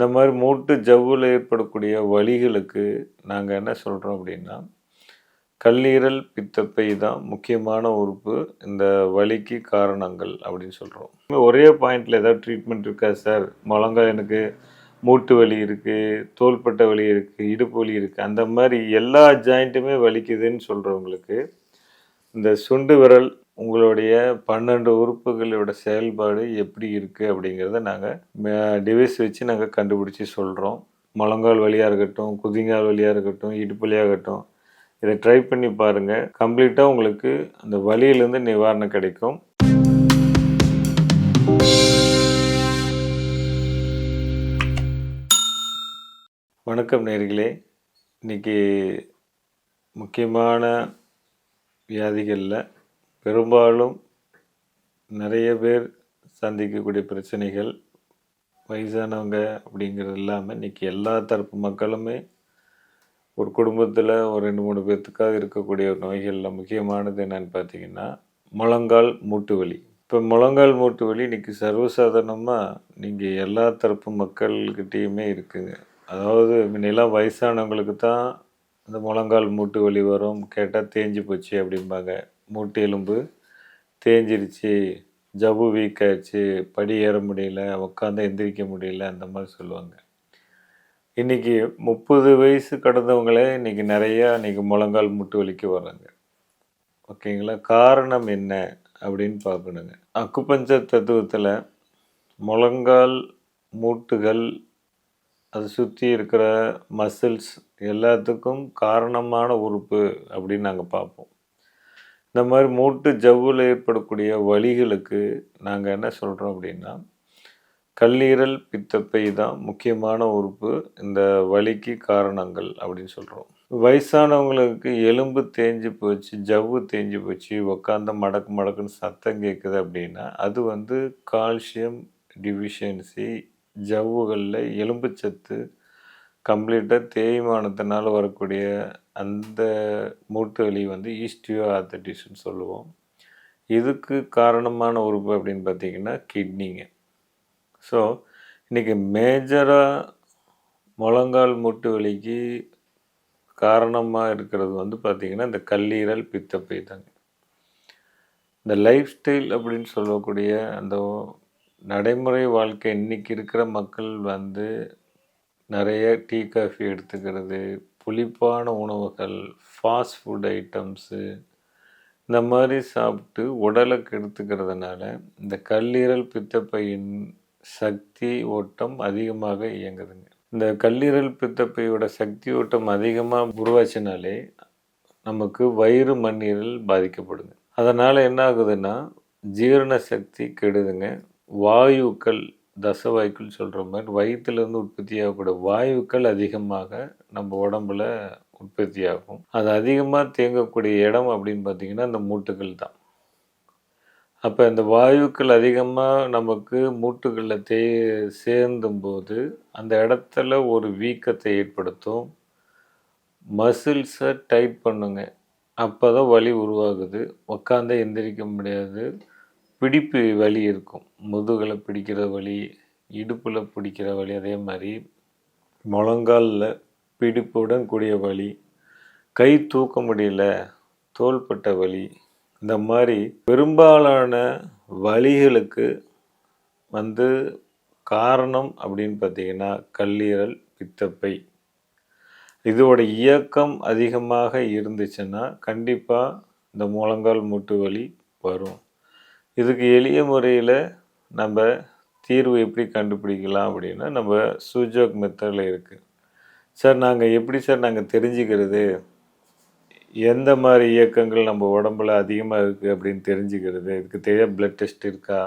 இந்த மாதிரி மூட்டு ஜவ்வில் ஏற்படக்கூடிய வலிகளுக்கு நாங்கள் என்ன சொல்கிறோம் அப்படின்னா கல்லீரல் பித்தப்பை தான் முக்கியமான உறுப்பு. இந்த வலிக்கு காரணங்கள் அப்படின்னு சொல்கிறோம் ஒரே பாயிண்டில் ஏதாவது ட்ரீட்மெண்ட் இருக்கா சார்? முழங்கால் எனக்கு மூட்டு வலி இருக்குது தோள்பட்டை வலி இருக்குது இடுப்பு வலி இருக்குது அந்த மாதிரி எல்லா ஜாயிண்ட்டுமே வலிக்குதுன்னு சொல்கிறவங்களுக்கு இந்த சுண்டு விரல் உங்களுடைய பன்னெண்டு உறுப்புகளோட செயல்பாடு எப்படி இருக்குது அப்படிங்கிறத நாங்கள் டிவைஸ் வச்சு நாங்கள் கண்டுபிடிச்சி சொல்கிறோம் முழங்கால் வழியாக இருக்கட்டும் குதிங்கால் வழியாக இருக்கட்டும் இடுப்பு வழியாக இருக்கட்டும் இதை ட்ரை பண்ணி பாருங்கள் கம்ப்ளீட்டாக உங்களுக்கு அந்த வழியிலேருந்து நிவாரணம் கிடைக்கும். வணக்கம் நேர்களே. இன்றைக்கி முக்கியமான வியாதிகளில் பெரும்பாலும் நிறைய பேர் சந்திக்கக்கூடிய பிரச்சனைகள் வயசானவங்க அப்படிங்கிறது இல்லாமல் இன்றைக்கி எல்லா தரப்பு மக்களுமே ஒரு குடும்பத்தில் ஒரு ரெண்டு மூணு பேர்த்துக்காக இருக்கக்கூடிய நோய்களில் முக்கியமானது என்னன்னு பார்த்தீங்கன்னா முழங்கால் மூட்டு வலி. இப்போ முழங்கால் மூட்டு வலி இன்றைக்கி சர்வசாதாரணமாக நீங்கள் எல்லா தரப்பு மக்கள்கிட்டேயுமே இருக்குதுங்க அதாவது முன்னெல்லாம் வயசானவங்களுக்கு தான் அந்த முழங்கால் மூட்டு வலி வரும். கேட்டால் தேஞ்சு போச்சு அப்படிம்பாங்க. மூட்டு எலும்பு தேஞ்சிருச்சு. ஜவ்வு வீக் ஆயிடுச்சு படி ஏற முடியல. உட்காந்து எந்திரிக்க முடியல அந்த மாதிரி சொல்லுவாங்க. இன்றைக்கி முப்பது வயசு கடந்தவங்களே இன்றைக்கி நிறையா இன்றைக்கி முழங்கால் மூட்டு வலிக்கு வர்றாங்க ஓகேங்களா? காரணம் என்ன அப்படின்னு பார்க்கணுங்க. அக்குப்பஞ்ச தத்துவத்தில் முழங்கால் மூட்டுகள் அதை சுற்றி இருக்கிற மசில்ஸ் எல்லாத்துக்கும் காரணமான உறுப்பு அப்படின்னு நாங்கள் பார்ப்போம். இந்த மாதிரி மூட்டு ஜவ்வில் ஏற்படக்கூடிய வழிகளுக்கு நாங்கள் என்ன சொல்கிறோம் அப்படின்னா கல்லீரல் பித்தப்பை தான் முக்கியமான உறுப்பு இந்த வலிக்கு காரணங்கள் அப்படின்னு சொல்கிறோம் வயசானவங்களுக்கு எலும்பு தேஞ்சு போச்சு ஜவ்வு தேஞ்சு போச்சு உக்காந்த மடக்கு மடக்குன்னு சத்தம் கேட்குது அப்படின்னா அது வந்து கால்சியம் டிஃபிஷியன்சி ஜவ்வுகளில் எலும்பு சத்து கம்ப்ளீட்டாக தேய்மானத்தினால் வரக்கூடிய அந்த மூட்டு வலி வந்து ஈஸ்டியோ ஆத்தட்டிஸ்ன்னு சொல்லுவோம். இதுக்கு காரணமான உறுப்பு அப்படின்னு பார்த்தீங்கன்னா கிட்னிங்க. ஸோ இன்றைக்கி மேஜராக முழங்கால் மூட்டு வலிக்கு காரணமாக இருக்கிறது வந்து பார்த்திங்கன்னா இந்த கல்லீரல் பித்தப்பை தாங்க. இந்த லைஃப் ஸ்டைல் அப்படின்னு சொல்லக்கூடிய அந்த நடைமுறை வாழ்க்கை இன்றைக்கி இருக்கிற மக்கள் வந்து நிறைய டீ காஃபி எடுத்துக்கிறது புளிப்பான உணவுகள் ஃபாஸ்ட் ஃபுட் ஐட்டம்ஸு இந்த மாதிரி சாப்பிட்டு உடலை கெடுத்துக்கிறதுனால இந்த கல்லீரல் பித்தப்பையின் சக்தி ஓட்டம் அதிகமாக இயங்குதுங்க. இந்த கல்லீரல் பித்தப்பையோட சக்தி ஓட்டம் அதிகமாக உருவாச்சினாலே நமக்கு வயிறு மண்ணீரல் பாதிக்கப்படுங்க அதனால் என்ன ஆகுதுன்னா ஜீரண சக்தி கெடுதுங்க. வாயுக்கள் தசவாய்க்குள் சொல்கிற மாதிரி வயிற்றுலேருந்து உற்பத்தி ஆகக்கூடிய வாயுக்கள் அதிகமாக நம்ம உடம்புல உற்பத்தி ஆகும். அது அதிகமாக தேங்கக்கூடிய இடம் அப்படின்னு பார்த்திங்கன்னா இந்த மூட்டுகள் தான். அப்போ இந்த வாயுக்கள் அதிகமாக நமக்கு மூட்டுகளில் தே சேர்ந்தும் போது அந்த இடத்துல ஒரு வீக்கத்தை ஏற்படுத்தும். மசில்ஸை டைட் பண்ணுங்க. அப்போ தான் வலி உருவாகுது. உட்காந்தே எந்திரிக்க முடியாது. பிடிப்பு வலி இருக்கும். முதுகில் பிடிக்கிற வலி இடுப்பில் பிடிக்கிற வலி அதே மாதிரி முழங்காலில் பிடிப்புடன் கூடிய வலி கை தூக்க முடியல தோள்பட்ட வலி இந்த மாதிரி பெரும்பாலான வலிகளுக்கு வந்து காரணம் அப்படின்னு பார்த்தீங்கன்னா கல்லீரல் பித்தப்பை. இதோட இயக்கம் அதிகமாக இருந்துச்சுன்னா கண்டிப்பாக இந்த முழங்கால் மூட்டு வலி வரும். இதுக்கு எளிய முறையில் நம்ம தீர்வு எப்படி கண்டுபிடிக்கலாம் அப்படின்னா நம்ம சூஜோக் மெத்தடில் இருக்குது சார் நாங்கள் எப்படி சார் நாங்கள் தெரிஞ்சுக்கிறது? எந்த மாதிரி இயக்கங்கள் நம்ம உடம்புல அதிகமாக இருக்குது அப்படின்னு தெரிஞ்சுக்கிறது? இதுக்கு தெரிய பிளட் டெஸ்ட் இருக்கா?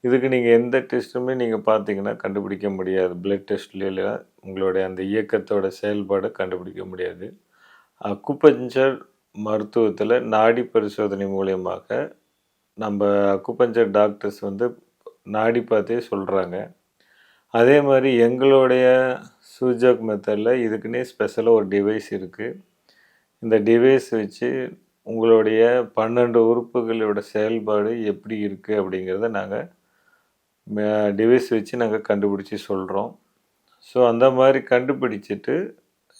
இதுக்கு நீங்கள் எந்த டெஸ்ட்டுமே நீங்கள் பார்த்தீங்கன்னா கண்டுபிடிக்க முடியாது. பிளட் டெஸ்ட்லேயே உங்களுடைய அந்த இயக்கத்தோட செயல்பாடை கண்டுபிடிக்க முடியாது. அக்குப்பஞ்சர் மருத்துவத்தில் நாடி பரிசோதனை மூலியமாக நம்ம அக்குப்பஞ்சர் டாக்டர்ஸ் வந்து நாடி பார்த்தே சொல்கிறாங்க அதே மாதிரி எங்களுடைய சூஜாக் மெத்தடில் இதுக்குன்னே ஸ்பெஷலாக ஒரு டிவைஸ் இருக்குது இந்த டிவைஸ் வச்சு உங்களுடைய பன்னெண்டு உறுப்புகளோட செயல்பாடு எப்படி இருக்குது அப்படிங்கிறத நாங்கள் டிவைஸ் வச்சு நாங்கள் கண்டுபிடிச்சி சொல்கிறோம் ஸோ அந்த மாதிரி கண்டுபிடிச்சிட்டு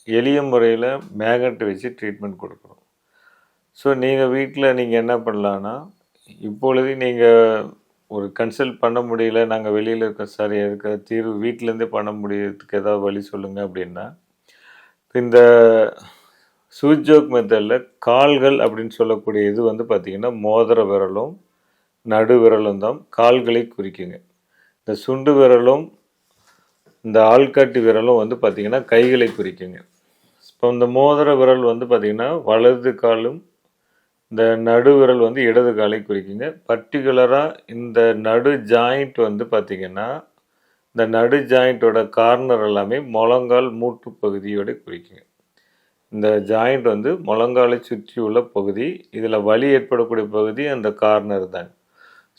எளிய முறையில் மேக்னெட் வச்சு ட்ரீட்மெண்ட் கொடுக்குறோம். ஸோ நீங்கள் வீட்டில் நீங்கள் என்ன பண்ணலான்னா இப்பொழுது நீங்கள் ஒரு கன்சல்ட் பண்ண முடியல நாங்கள் வெளியில் இருக்கோம் சார் இருக்கிற தீர்வு வீட்டிலேருந்தே பண்ண முடியறதுக்கு ஏதாவது வழி சொல்லுங்கள் அப்படின்னா இந்த சூஜோக் மெத்தடில் கால்கள் அப்படின்னு சொல்லக்கூடிய இது வந்து பார்த்திங்கன்னா மோதிர விரலும் நடு விரலும் தான் கால்களை குறிக்குங்க. இந்த சுண்டு விரலும் இந்த ஆள்காட்டி விரலும் வந்து பார்த்திங்கன்னா கைகளை குறிக்குங்க. இப்போ இந்த மோதிர விரல் வந்து பார்த்திங்கன்னா வலது காலும் இந்த நடுவிரல் வந்து இடது காலை குறிக்குங்க. பர்டிகுலராக இந்த நடு ஜாயிண்ட் வந்து பார்த்திங்கன்னா இந்த நடு ஜாயிண்ட்டோட கார்னர் எல்லாமே முழங்கால் மூட்டு பகுதியோட குறிக்குங்க. இந்த ஜாயிண்ட் வந்து முழங்காலை சுற்றி உள்ள பகுதி இதில் வலி ஏற்படக்கூடிய பகுதி அந்த கார்னர் தான்.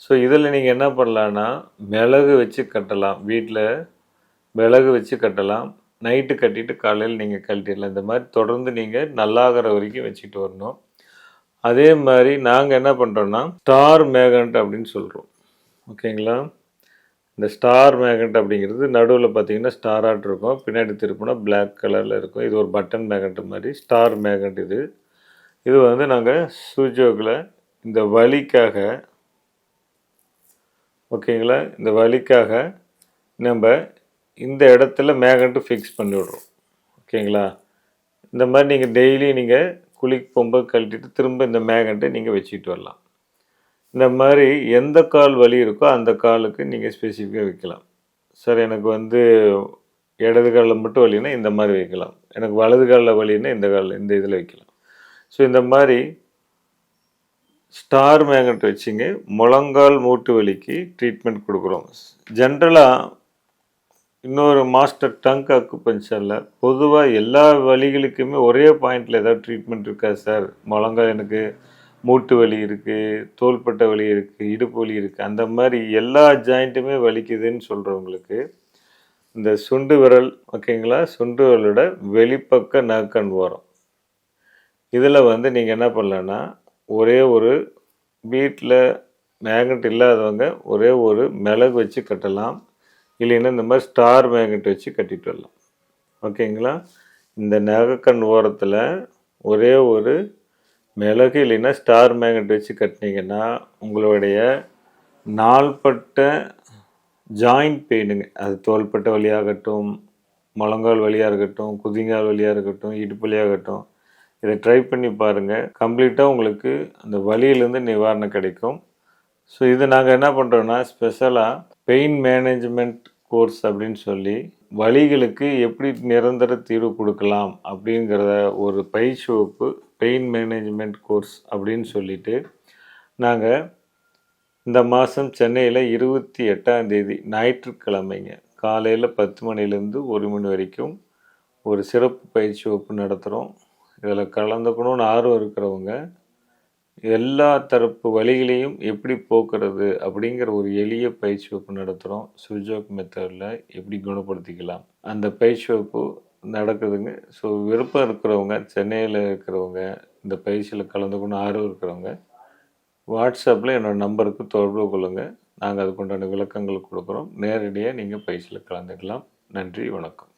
ஸோ இதில் நீங்கள் என்ன பண்ணலான்னா மிளகு வச்சு கட்டலாம். வீட்டில் மிளகு வச்சு கட்டலாம். நைட்டு கட்டிட்டு காலையில் நீங்கள் கழட்டிடலாம். இந்த மாதிரி தொடர்ந்து நீங்கள் நல்லாகிற வரைக்கும் வச்சுட்டு வரணும். அதே மாதிரி நாங்கள் என்ன பண்ணுறோன்னா ஸ்டார் மேகண்ட் அப்படின்னு சொல்கிறோம் ஓகேங்களா? இந்த ஸ்டார் மேகண்ட் அப்படிங்கிறது நடுவில் பார்த்தீங்கன்னா ஸ்டாராட் இருக்கும். பின்னாடி திருப்பினா பிளாக் கலரில் இருக்கும். இது ஒரு பட்டன் மேகண்ட் மாதிரி. ஸ்டார் மேகண்ட் இது. இது வந்து நாங்கள் சூஜோக்கில் இந்த வலிக்காக ஓகேங்களா? இந்த வலிக்காக நம்ம இந்த இடத்துல மேகண்ட்டு ஃபிக்ஸ் பண்ணிவிட்றோம். ஓகேங்களா? இந்த மாதிரி நீங்கள் டெய்லி நீங்கள் குளிக்கு போகும்போது கழட்டிட்டு திரும்ப இந்த மேகண்ட்டை நீங்கள் வச்சுக்கிட்டு வரலாம். இந்த மாதிரி எந்த கால் வலி இருக்கோ அந்த காலுக்கு நீங்கள் ஸ்பெசிஃபிக்காக வைக்கலாம். சார் எனக்கு வந்து இடது காலில் மட்டும் வலினா இந்த மாதிரி வைக்கலாம். எனக்கு வலது காலில் வலின்னா இந்த காலில் இந்த இதில் வைக்கலாம். ஸோ இந்த மாதிரி ஸ்டார் மேக்னெட் வச்சுங்க. முழங்கால் மூட்டு வலிக்கு ட்ரீட்மெண்ட் கொடுக்குறோம். ஜென்ரலாக இன்னொரு மாஸ்டர் டங்க் அக்குபஞ்சரில் பொதுவாக எல்லா வலிகளுக்குமே ஒரே பாயிண்டில் ஏதாவது ட்ரீட்மெண்ட் இருக்கா சார்? முழங்கால் எனக்கு மூட்டு வலி இருக்குது தோள்பட்ட வலி இருக்குது இடுப்பு வலி இருக்குது அந்த மாதிரி எல்லா ஜாயிண்ட்டுமே வலிக்குதுன்னு சொல்கிறவங்களுக்கு இந்த சுண்டு விரல் ஓகேங்களா? சுண்டு விரலோட வெளிப்பக்க நகக்கண் ஓரம். இதில் வந்து நீங்கள் என்ன பண்ணலான்னா ஒரே ஒரு வீட்டில் மேக்னெட் இல்லாதவங்க ஒரே ஒரு மிளகு வச்சு கட்டலாம். இல்லைன்னா இந்த மாதிரி ஸ்டார் மேக்னெட் வச்சு கட்டிட்டு வரலாம். ஓகேங்களா? இந்த நகைக்கண் ஓரத்தில் ஒரே ஒரு மிளகு இல்லைன்னா ஸ்டார் மேக்னெட் வச்சு கட்டினீங்கன்னா உங்களுடைய நாள்பட்ட ஜாயிண்ட் பெயினுங்க அது தோள்பட்ட வழியாகட்டும் முழங்கால் வழியாக இருக்கட்டும் குதிங்கால் வழியாக இருக்கட்டும் இடுப்பு வழியாகட்டும் இதை ட்ரை பண்ணி பாருங்கள் கம்ப்ளீட்டாக உங்களுக்கு அந்த வழியிலேருந்து நிவாரணம் கிடைக்கும். ஸோ இது நாங்கள் என்ன பண்ணுறோன்னா ஸ்பெஷலாக பெயின் மேனேஜ்மெண்ட் கோர்ஸ் அப்படின்னு சொல்லி வலிகளுக்கு எப்படி நிரந்தர தீர்வு கொடுக்கலாம் அப்படிங்கிறத ஒரு பயிற்சி வகுப்பு பெயின் மேனேஜ்மெண்ட் கோர்ஸ் அப்படின்னு சொல்லிட்டு நாங்கள் இந்த மாதம் சென்னையில் இருபத்தி எட்டாம் தேதி ஞாயிற்றுக்கிழமைங்க. காலையில் பத்து மணிலேருந்து ஒரு மணி வரைக்கும் ஒரு சிறப்பு பயிற்சி வகுப்பு நடத்துகிறோம் இதில் கலந்துக்கணும்னு ஆர்வம் இருக்கிறவங்க எல்லா தரப்பு வழிகளையும் எப்படி போக்குறது அப்படிங்கிற ஒரு எளிய பயிற்சி வகுப்பு நடத்துகிறோம் சுஜோக் மெத்தடில் எப்படி குணப்படுத்திக்கலாம். அந்த பயிற்சி வகுப்பு நடக்குதுங்க. ஸோ விருப்பம் இருக்கிறவங்க சென்னையில் இருக்கிறவங்க இந்த பயிற்சியில் கலந்துக்கணும் ஆர்வம் இருக்கிறவங்க வாட்ஸ்அப்பில் என்னோடய நம்பருக்கு தொடர்பு கொள்ளுங்கள் நாங்கள் அதுக்குண்டான விளக்கங்கள் கொடுக்குறோம். நேரடியாக நீங்கள் பயிற்சியில் கலந்துக்கலாம். நன்றி வணக்கம்.